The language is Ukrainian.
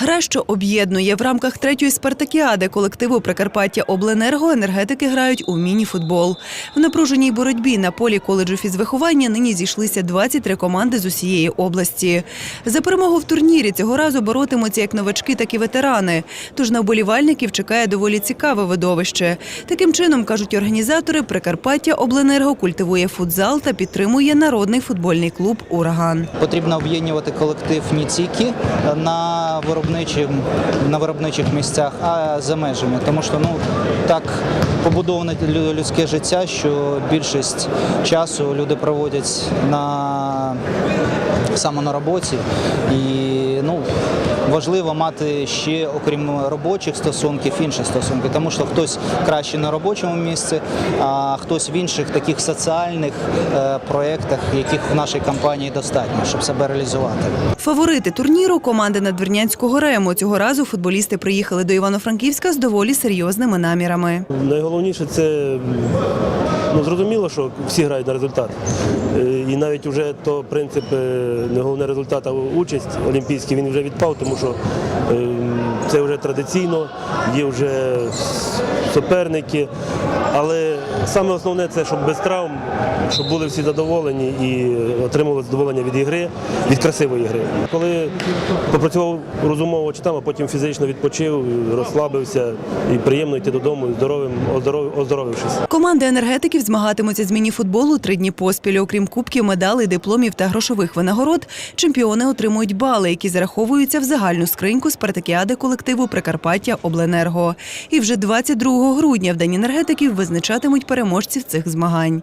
Гра, що об'єднує в рамках третьої спартакіади колективу Прикарпаття Обленерго енергетики грають у міні-футбол. В напруженій боротьбі на полі коледжу фізвиховання нині зійшлися 23 команди з усієї області. За перемогу в турнірі цього разу боротимуться як новачки, так і ветерани. Тож на вболівальників чекає доволі цікаве видовище. Таким чином, кажуть організатори, Прикарпаття Обленерго культивує футзал та підтримує народний футбольний клуб Ураган. Потрібно об'єднувати колектив не тільки на виробничих, на виробничих місцях, а за межами. Тому що ну так побудоване лю- людське життя, що більшість часу люди проводять на саме на роботі. І ну, важливо мати ще, окрім робочих стосунків, інші стосунки, тому що хтось краще на робочому місці, а хтось в інших таких соціальних е, проєктах, яких в нашій компанії достатньо, щоб себе реалізувати. Фаворити турніру команди Надвірнянського рему. Цього разу футболісти приїхали до Івано-Франківська з доволі серйозними намірами. Найголовніше це ну, зрозуміло, що всі грають на результат. І навіть вже то принцип е, не головне результат, а участь олімпійський він вже відпав, тому що е, це вже традиційно, є вже суперники. Але саме основне це, щоб без травм, щоб були всі задоволені і отримували задоволення від ігри, від красивої гри. Коли попрацював розумово чи там, а потім фізично відпочив, розслабився і приємно йти додому здоровим, оздоров- оздоровившись. Команди енергетиків змагатимуться з міні-футболу три дні поспіль. Окрім кубків, медалей, дипломів та грошових винагород, чемпіони отримують бали, які зараховуються в загальну скриньку спартакіади колективу Прикарпаття Обленерго. І вже 22 грудня в День енергетиків визначатимуть переможців цих змагань.